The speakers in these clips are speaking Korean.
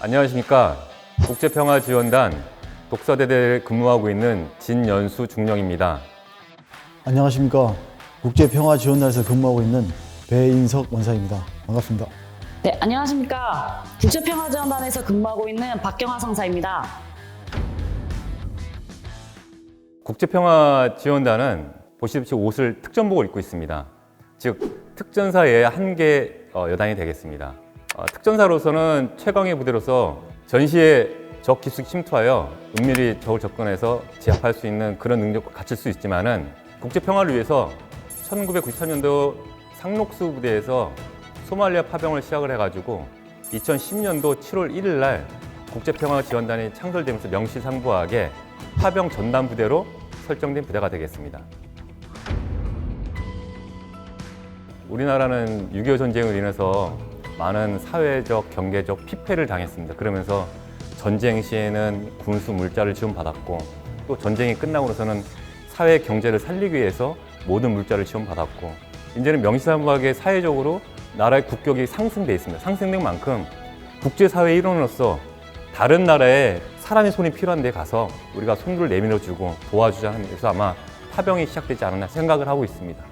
안녕하십니까. 국제평화지원단 독서대대에 근무하고 있는 진연수 중령입니다. 안녕하십니까. 국제평화지원단에서 근무하고 있는 배인석 원사입니다. 반갑습니다. 네, 안녕하십니까. 국제평화지원단에서 근무하고 있는 박경화 상사입니다. 국제평화지원단은 보시다시피 옷을 특전복을 입고 있습니다. 즉 특전사의 한계 어, 여단이 되겠습니다. 어, 특전사로서는 최강의 부대로서 전시에 적 기습 침투하여 은밀히 적을 접근해서 제압할 수 있는 그런 능력을 갖출 수 있지만은 국제 평화를 위해서 1993년도 상록수 부대에서 소말리아 파병을 시작을 해가지고 2010년도 7월 1일 날 국제평화지원단이 창설되면서 명시상부하게 파병 전담 부대로 설정된 부대가 되겠습니다. 우리나라는 6.25 전쟁으로 인해서 많은 사회적, 경제적 피폐를 당했습니다. 그러면서 전쟁 시에는 군수 물자를 지원받았고 또 전쟁이 끝나고 나서는 사회 경제를 살리기 위해서 모든 물자를 지원받았고 이제는 명시상부하게 사회적으로 나라의 국격이 상승돼 있습니다. 상승된 만큼 국제사회 일원으로서 다른 나라에 사람의 손이 필요한 데 가서 우리가 손을 내밀어 주고 도와주자 하면서 아마 파병이 시작되지 않았나 생각을 하고 있습니다.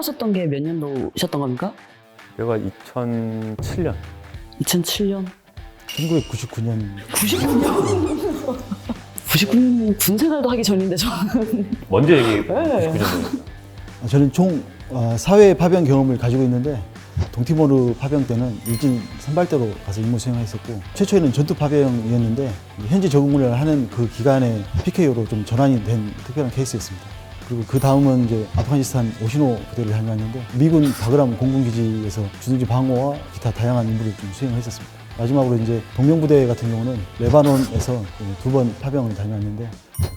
가셨던 게 몇 년도셨던 겁니까? 내가 2007년 2007년. 1999년 99년. 99년 군생활도 하기 전인데 저는. 먼저 얘기해 네. 99년도입니다. 아, 저는 총 어, 사회 파병 경험을 가지고 있는데 동티모르 파병 때는 일진 선발대로 가서 임무 수행했었고 최초에는 전투 파병이었는데 현지 적응을 하는 그 기간에 PKO로 좀 전환이 된 특별한 케이스였습니다. 그리고 그 다음은 이제 아프가니스탄 오시노 부대를 다녀왔는데 미군 바그람 공군기지에서 주둔지 방어와 기타 다양한 임무를 좀 수행을 했었습니다. 마지막으로 이제 동명부대 같은 경우는 레바논에서 두 번 파병을 다녀왔는데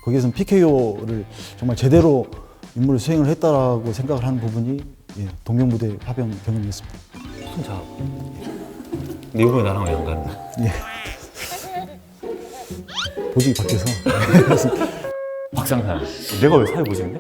거기에서는 PKO를 정말 제대로 임무를 수행을 했다라고 생각을 하는 부분이 예, 동명부대 파병 경험이었습니다. 근데 이번에 나랑 왜 안 가는 예. 보직이 바뀌어서 박상산. 내가 왜 사회 보시는데?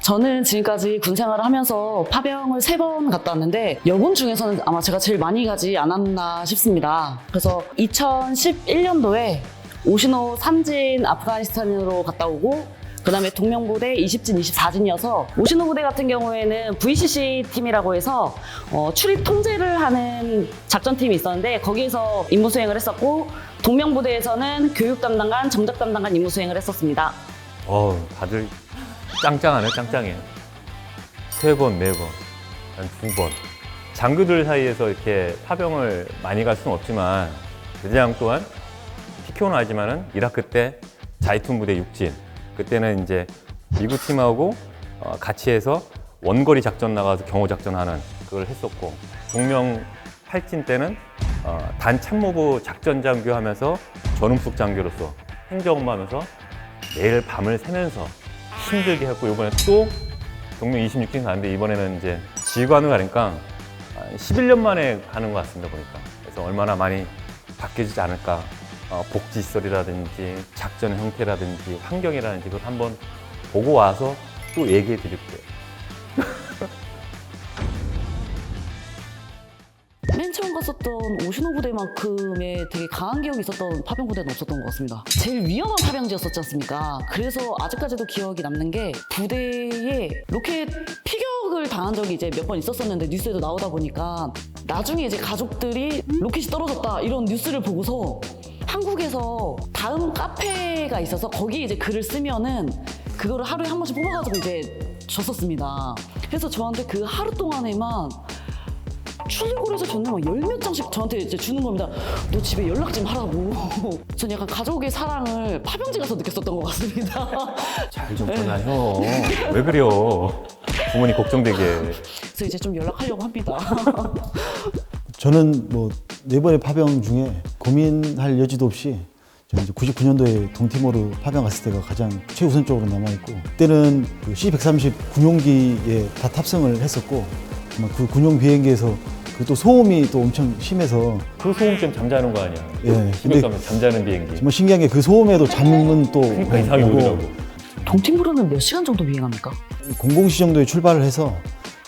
저는 지금까지 군 생활을 하면서 파병을 세 번 갔다 왔는데 여군 중에서는 아마 제가 제일 많이 가지 않았나 싶습니다. 그래서 2011년도에 오시노 3진 아프가니스탄으로 갔다 오고 그다음에 동명 부대 20진, 24진이어서 오시노 부대 같은 경우에는 VCC 팀이라고 해서 어, 출입 통제를 하는 작전팀이 있었는데 거기에서 임무 수행을 했었고 동명 부대에서는 교육 담당관, 정작 담당관 임무 수행을 했었습니다. 어, 다들 짱짱하네, 짱짱해. 세 번, 네 번, 한 두 번. 장교들 사이에서 이렇게 파병을 많이 갈 수는 없지만 대장 또한 피켜는 알지만은 이라크 때 자이툰 부대 육진 그때는 이제 미국 팀하고 어, 같이 해서 원거리 작전 나가서 경호 작전하는 그걸 했었고 동명 8진 때는 어, 단 참모부 작전 장교 하면서 전음숙 장교로서 행정 업무하면서 매일 밤을 새면서 힘들게 했고 이번에 또 동명 26진 가는데 이번에는 이제 지휘관을 가니까 한 11년 만에 가는 것 같습니다 보니까. 그래서 얼마나 많이 바뀌어지지 않을까 어, 복지 시설이라든지 작전 형태라든지 환경이라든지 그걸 한번 보고 와서 또 얘기해 드릴게요 맨 처음 갔었던 오시노 부대만큼의 되게 강한 기억이 있었던 파병 부대는 없었던 것 같습니다. 제일 위험한 파병지였었지 않습니까? 그래서 아직까지도 기억이 남는 게 부대에 로켓 피격을 당한 적이 이제 몇 번 있었었는데 뉴스에도 나오다 보니까 나중에 이제 가족들이 로켓이 떨어졌다 이런 뉴스를 보고서 한국에서 다음 카페가 있어서 거기 이제 글을 쓰면은 그거를 하루에 한 번씩 뽑아가지고 이제 줬었습니다. 그래서 저한테 그 하루 동안에만 출력을 해서 저는 막열몇 장씩 저한테 이제 주는 겁니다. 너 집에 연락 좀 하라고. 전 약간 가족의 사랑을 파병지 가서 느꼈었던 것 같습니다. 잘 좀 전화해요 왜 그래요 부모님 걱정되게 그래서 이제 좀 연락하려고 합니다. 저는 뭐 네 번의 파병 중에 고민할 여지도 없이 저는 이제 99년도에 동티모르 파병 갔을 때가 가장 최우선적으로 남아있고 그때는 그 C-130 군용기에 다 탑승을 했었고 그 군용 비행기에서 그또 소음이 또 엄청 심해서 그 소음 좀 잠자는 거 아니야? 예, 근데 시골 가면 잠자는 비행기. 정말 신기한 게 그 소음에도 잠은 또 그러니까 이상하게 오고 오더라고. 동티모르는 몇 시간 정도 비행합니까? 00시 정도에 출발을 해서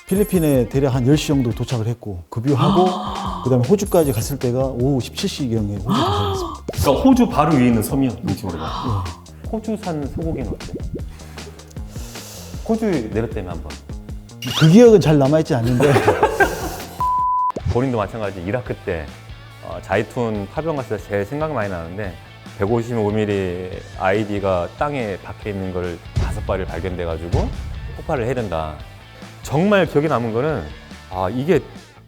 필리핀에 대략 한 10시 정도 도착을 했고 급유하고 그다음에 호주까지 갔을 때가 오후 17시경에 호주 도착했습니다. 그러니까 호주 바로 위에 있는 섬이야, 동티모르가. 호주산 소고기는 어때? 호주 내렸다며 한 번. 그 기억은 잘 남아있지 않는데 본인도 마찬가지 이라크 때 어, 자이툰 파병 갔을 때 제일 생각 많이 나는데 155mm ID가 땅에 박혀 있는 걸 다섯 발을 발견돼 가지고 폭발을 해야 된다. 정말 기억에 남은 거는 아 이게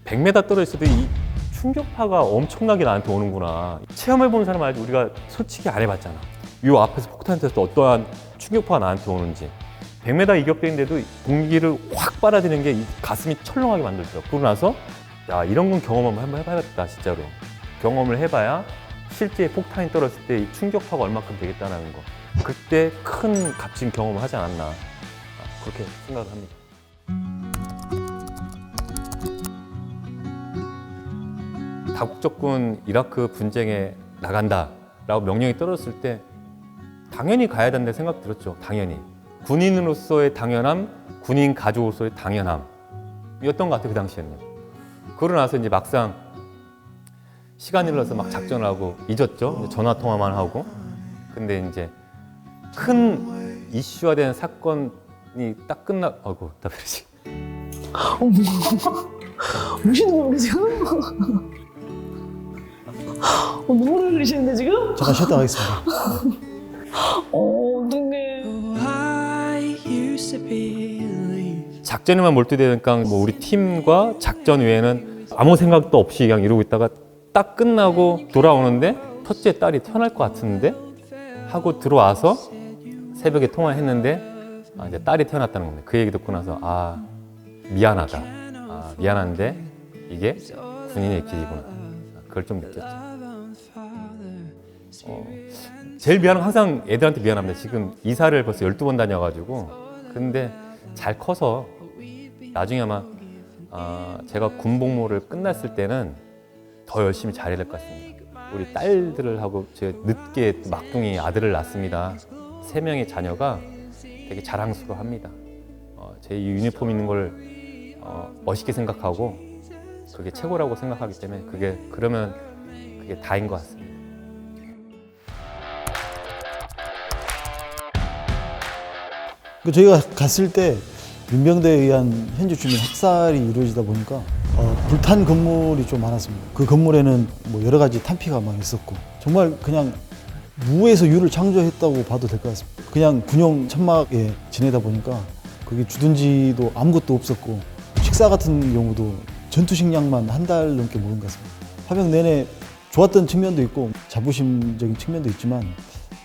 100m 떨어졌어도 이 충격파가 엄청나게 나한테 오는구나. 체험해 보는 사람 알지 우리가 솔직히 안 해봤잖아. 이 앞에서 폭탄 터서 어떠한 충격파가 나한테 오는지. 100m 이격대인데도 공기를 확 빨아들이는 게이 가슴이 철렁하게 만들더라고. 그러고 나서 야 이런 건 경험 한번 해봐야겠다 진짜로. 경험을 해봐야 실제 폭탄이 떨어졌을 때 이 충격파가 얼마큼 되겠다는 거. 그때 큰 값진 경험을 하지 않았나. 아, 그렇게 생각을 합니다. 다국적군 이라크 분쟁에 나간다라고 명령이 떨어졌을 때 당연히 가야 된다 생각 들었죠. 당연히 군인으로서의 당연함, 군인 가족으로서의 당연함이었던 것 같아요 그 당시에는. 그러고 나서 이제 막상 시간이 흘러서 막 작전을 하고 잊었죠. 전화 통화만 하고. 근데 이제 큰 이슈화된 사건이 딱 끝나. 아이고 답이지. 무시는 거예요 지금? 어, 눈물을 흘리시는데 지금? 잠깐 쉬었다 가겠습니다. 어, 어떡해. 작전에만 몰두되니까 뭐 우리 팀과 작전 외에는 아무 생각도 없이 그냥 이러고 있다가 딱 끝나고 돌아오는데 첫째 딸이 태어날 것 같은데 하고 들어와서 새벽에 통화했는데 아, 이제 딸이 태어났다는 겁니다. 그 얘기 듣고 나서 아 미안하다. 아, 미안한데 이게 군인의 길이구나. 아, 그걸 좀 느꼈죠. 어, 제일 미안한 건 항상 애들한테 미안합니다. 지금 이사를 벌써 12번 다녀가지고 근데 잘 커서 나중에 아마 아, 제가 군복무를 끝났을 때는 더 열심히 잘해야 될 것 같습니다. 우리 딸들을 하고 제가 늦게 또 막둥이 아들을 낳습니다. 세 명의 자녀가 되게 자랑스러워합니다. 어, 제 유니폼 있는 걸 어, 멋있게 생각하고 그게 최고라고 생각하기 때문에 그게 그러면 그게 다인 것 같습니다. 그 저희가 갔을 때 민병대에 의한 현지 주민 학살이 이루어지다 보니까 어, 불탄 건물이 좀 많았습니다. 그 건물에는 뭐 여러 가지 탄피가 막 있었고 정말 그냥 무에서 유를 창조했다고 봐도 될 것 같습니다. 그냥 군용 천막에 지내다 보니까 그게 주둔지도 아무것도 없었고 식사 같은 경우도 전투 식량만 한 달 넘게 먹은 것 같습니다. 화병 내내 좋았던 측면도 있고 자부심적인 측면도 있지만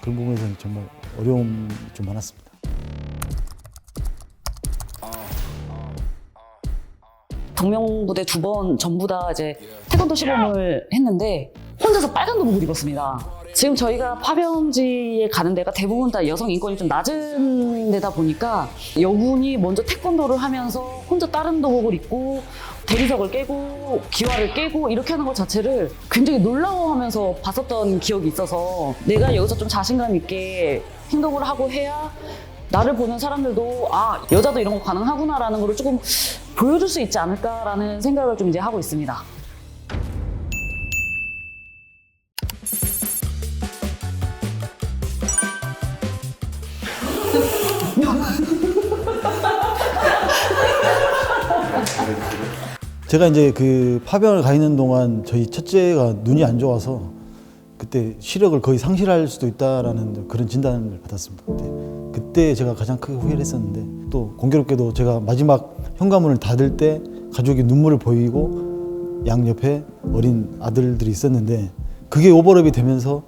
그런 부분에서는 정말 어려움이 좀 많았습니다. 동명부대 두 번 전부 다 이제 태권도 시범을 했는데 혼자서 빨간 도복을 입었습니다. 지금 저희가 파병지에 가는 데가 대부분 다 여성 인권이 좀 낮은 데다 보니까 여군이 먼저 태권도를 하면서 혼자 다른 도복을 입고 대리석을 깨고 기와를 깨고 이렇게 하는 것 자체를 굉장히 놀라워하면서 봤었던 기억이 있어서 내가 여기서 좀 자신감 있게 행동을 하고 해야 나를 보는 사람들도 아 여자도 이런 거 가능하구나라는 걸 조금 보여줄 수 있지 않을까라는 생각을 좀 이제 하고 있습니다. 제가 이제 그 파병을 가 있는 동안 저희 첫째가 눈이 안 좋아서 그때 시력을 거의 상실할 수도 있다라는 그런 진단을 받았습니다. 그때, 그때 제가 가장 크게 후회를 했었는데 또 공교롭게도 제가 마지막 현관문을 닫을 때 가족이 눈물을 보이고 양 옆에 어린 아들들이 있었는데 그게 오버랩이 되면서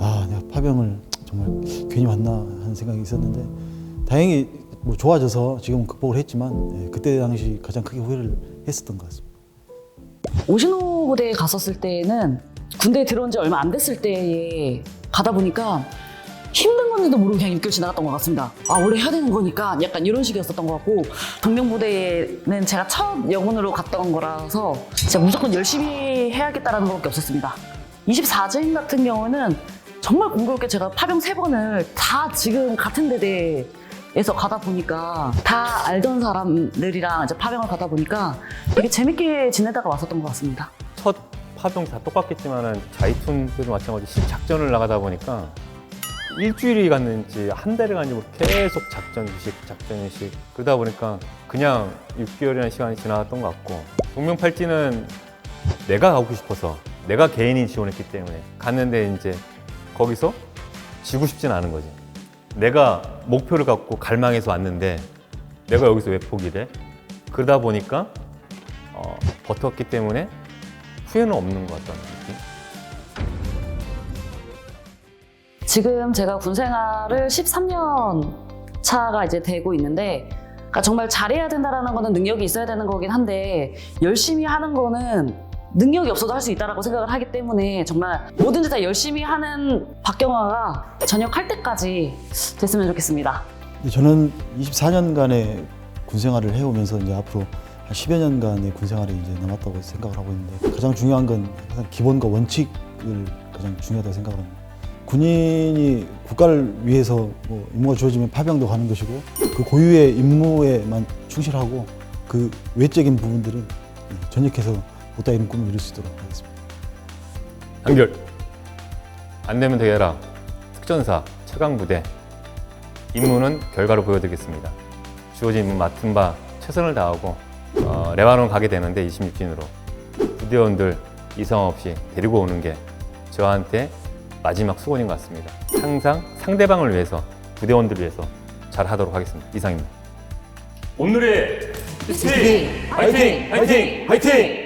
아 내가 파병을 정말 괜히 왔나 하는 생각이 있었는데 다행히 뭐 좋아져서 지금은 극복을 했지만 예, 그때 당시 가장 크게 후회를 했었던 것 같습니다. 오신호 부대에 갔었을 때는 군대에 들어온 지 얼마 안 됐을 때에 가다 보니까 건지도 모르고 그냥 6개월 지나갔던 것 같습니다. 아, 원래 해야 되는 거니까 약간 이런 식이었었던 것 같고, 동명부대에는 제가 첫 영혼으로 갔던 거라서 진짜 무조건 열심히 해야겠다라는 것밖에 없었습니다. 24진 같은 경우는 정말 공교롭게 제가 파병 세 번을 다 지금 같은 대대에서 가다 보니까 다 알던 사람들이랑 이제 파병을 가다 보니까 되게 재밌게 지내다가 왔었던 것 같습니다. 첫 파병 다 똑같겠지만은 자이툰 때도 마찬가지 실작전을 나가다 보니까 일주일이 갔는지 한 달이 갔는지 계속 작전식 작전식. 그러다 보니까 그냥 6개월이라는 시간이 지나갔던 것 같고. 동명팔찌는 내가 가고 싶어서 내가 개인이 지원했기 때문에 갔는데 이제 거기서 지고 싶진 않은 거지. 내가 목표를 갖고 갈망해서 왔는데 내가 여기서 왜 포기를 해? 그러다 보니까 어, 버텼기 때문에 후회는 없는 것 같다 지금 제가 군 생활을 13년 차가 이제 되고 있는데 그러니까 정말 잘해야 된다라는 거는 능력이 있어야 되는 거긴 한데 열심히 하는 거는 능력이 없어도 할 수 있다라고 생각을 하기 때문에 정말 뭐든지 다 열심히 하는 박경화가 전역할 때까지 됐으면 좋겠습니다. 저는 24년간의 군 생활을 해오면서 이제 앞으로 한 10여 년간의 군 생활이 이제 남았다고 생각을 하고 있는데 가장 중요한 건 기본과 원칙을 가장 중요하다고 생각을 합니다. 군인이 국가를 위해서 뭐 임무가 주어지면 파병도 가는 것이고 그 고유의 임무에만 충실하고 그 외적인 부분들은 전역해서 보다 이룬 꿈을 이룰 수 있도록 하겠습니다. 한결 안 되면 되게라 특전사 최강부대 임무는 결과로 보여드리겠습니다. 주어진 임무 맡은 바 최선을 다하고 어, 레바논 가게 되는데 26진으로 부대원들 이상 없이 데리고 오는 게 저한테 마지막 수건인 것 같습니다. 항상 상대방을 위해서 부대원들을 위해서 잘 하도록 하겠습니다. 이상입니다. 오늘의 화이팅! 화이팅! 화이팅!